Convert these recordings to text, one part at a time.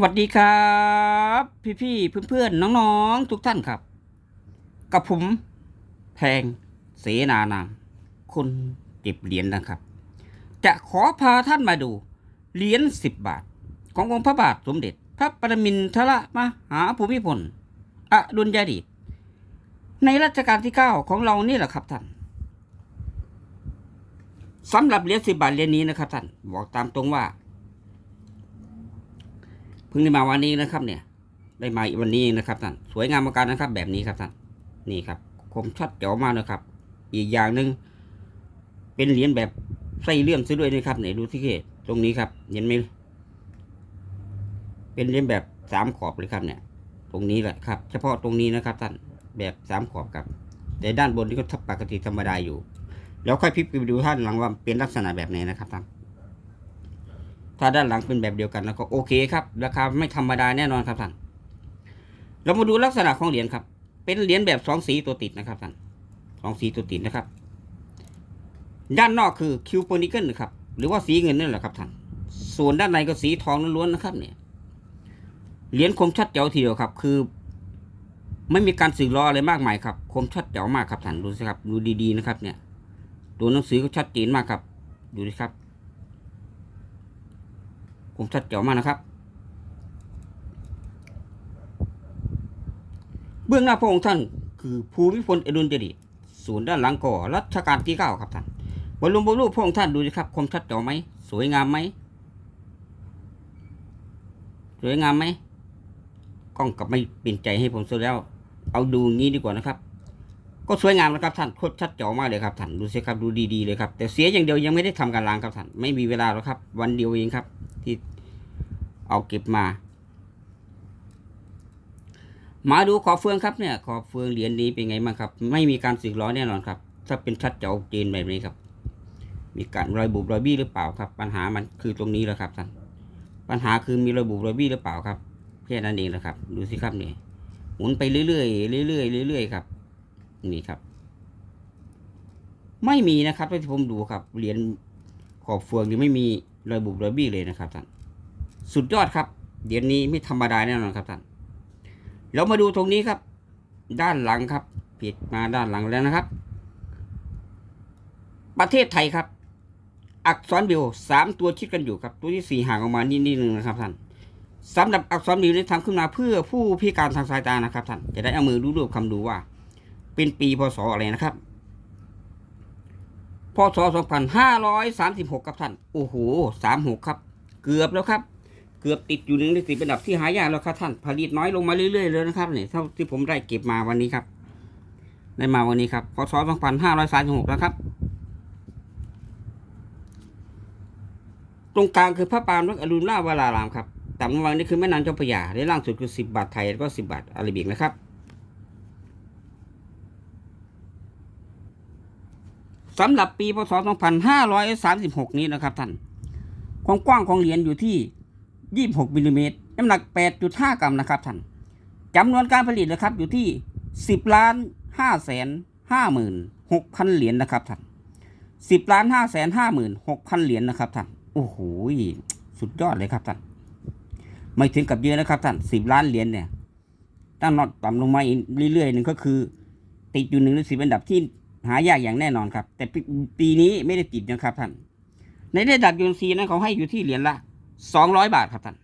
สวัสดีครับ พี่ๆเพื่อนๆนน้องๆ ทุกท่านครับ กับผมแพงเสนานามคนเก็บเหรียญนะครับ จะขอพาท่านมาดู เหรียญสิบบาท ขององค์พระบาทสมเด็จ พระปรมินทรมหาภูมิพลอดุลยเดชในรัชกาลที่เก้าของเรานี่แหละครับท่านสำหรับเหรียญสิบบาทเหรียญนี้นะครับท่านบอกตามตรงว่า เพิ่งได้มาวันนี้นะครับ เนี่ย ได้มาวันนี้เองนะครับท่านสวยงามมากนะครับ แบบนี้ครับท่านนี่ครับคมชัดเจ๋วมากนะครับ อีกอย่างหนึ่งเป็นเหรียญแบบไส้เลื่อมซะด้วยนะครับไหนดูที่เกตตรงนี้ครับ เห็นไหมเป็นเหรียญแบบสามขอบเลยครับ เนี่ย ตรงนี้แหละครับ เฉพาะตรงนี้นะครับท่านแบบสามขอบครับแต่ด้านบนนี่ก็ปกติธรรมดาอยู่ แล้วค่อยพลิกไปดูท่านหลังว่าเป็นลักษณะแบบไหนนะครับท่าน ถ้าด้านหลังเป็นแบบเดียวกันแล้วก็โอเคครับ ราคาไม่ธรรมดาแน่นอนครับท่าน เรามาดูลักษณะของเหรียญครับ เป็นเหรียญแบบสองสีตัวติดนะครับท่านสองสีตัวติดนะครับ ด้านนอกคือคิวโปนิเกิลครับ หรือว่าสีเงินนั่นแหละครับท่าน ส่วนด้านในก็สีทองล้วนๆนะครับเนี่ย เหรียญคมชัดเจ๋วทีเดียวครับ คือ ไม่มีการสื่อล้ออะไรมากมายครับ คมชัดเจ๋วมากครับท่าน ดูสิครับ ดูดีๆนะครับ เนี่ย ตัวหนังสือก็ชัดเจนมากครับ ดูดิครับ ผมชัดเจ๋วมากนะครับ เบื้องหน้าพระองค์ท่านคือภูมิพลอดุลยเดชส่วนด้านหลังก็รัชกาลที่เก้าครับท่านบรมบรูปพระองค์ท่านดูสิครับคมชัดเจ๋วไหมสวยงามไหมสวยงามไหมกล้องกลับไม่เป็นใจให้ผมซะแล้ว เอาดูงี้ดีกว่านะครับ ก็สวยงามนะครับท่านโคตรชัดเจ๋วมากเลยครับท่านดูสิครับดูดีๆเลยครับแต่เสียอย่างเดียวยังไม่ได้ทำการล้างครับท่านไม่มีเวลาแล้วครับ วันเดียวเองครับ ที่เอาเก็บมา มาดูขอบเฟืองครับเนี่ย ขอบเฟืองเหรียญนี้เป็นไงบ้างครับ ไม่มีการสึกล้อแน่นอนครับ ถ้าเป็นชัดเจ๋วเจนแบบนี้ครับ มีการรอยบุบรอยบี้หรือเปล่าครับ ปัญหามันคือตรงนี้แหละครับท่านปัญหาคือมีรอยบุบรอยบี้หรือเปล่าครับแค่นั้นเองแหละครับ ดูสิครับนี่หมุนไปเรื่อยๆเรื่อยๆเรื่อยๆครับ นี่ครับ ไม่มีนะครับที่ผมดูครับ เหรียญขอบเฟืองนี่ไม่มีรอยบุบรอยบี้เลยนะครับท่านสุดยอดครับเหรียญนี้ไม่ธรรมดาแน่นอนครับท่านเรามาดูตรงนี้ครับ ด้านหลังครับผิดมาด้านหลังแล้วนะครับ ประเทศไทยครับ อักษรเบลสามตัวชิดกันอยู่ครับ ตัวที่สี่ห่างออกมานิดนึงนะครับท่านสำหรับอักษรเบลนี้ทำขึ้นมาเพื่อผู้พิการทางสายตานะครับท่านจะได้เอามือรูปๆคำดูว่า เป็นปีพศอะไรนะครับพศ2536ครับท่านโอ้โห36ครับ เกือบแล้วครับ เกือบติดอยู่หนึ่งในสิบเป็นดับที่หายากแล้วครับท่าน ผลิตน้อยลงมาเรื่อยๆเลยนะครับเนี่ยเท่าที่ผมได้เก็บมาวันนี้ครับ ได้มาวันนี้ครับพศ2536แล้วครับ ตรงกลางคือพระปางวัดอรุณราวรารามครับต่ำลงมานี่คือแม่น้ำเจ้าพระยาและล่างสุดคือ 10 บาทไทยแล้วก็ 10 บาทอาราบิกนะครับ สำหรับปีพศ 2536 นี้นะครับท่าน ความกว้างของเหรียญอยู่ที่ 26มิลลิเมตรน้ำหนัก 8.5 กรัมนะครับท่านจำนวนการผลิตนะครับอยู่ที่ 10ล้าน5แสน5หมื่น6พันเหรียญนะครับท่าน10ล้าน5แสน5หมื่น6พันเหรียญนะครับท่าน โอ้โห สุดยอดเลยครับท่าน ไม่ถึงกับเยอะนะครับท่าน 10 ล้านเหรียญเนี่ยตั้งนอตต่ำลงมาอีกเรื่อยๆหนึ่งก็คือ ติดอยู่หนึ่งในสิบอันดับที่ หายากอย่างแน่นอนครับ แต่ปีนี้ไม่ได้ติดนะครับท่าน ในระดับยูนซีนั้นเขาให้อยู่ที่เหรียญละสองร้อยบาทครับท่าน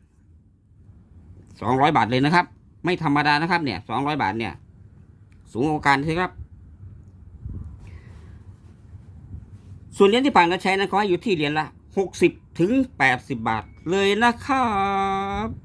สองร้อยบาทเลยนะครับ ไม่ธรรมดานะครับ เนี่ยสองร้อยบาทเนี่ย สูงกว่าการใช่ครับ ส่วนเหรียญที่ผ่านการใช้นั้นเขาให้อยู่ที่เหรียญละหกสิบถึงแปดสิบบาทเลยนะครับ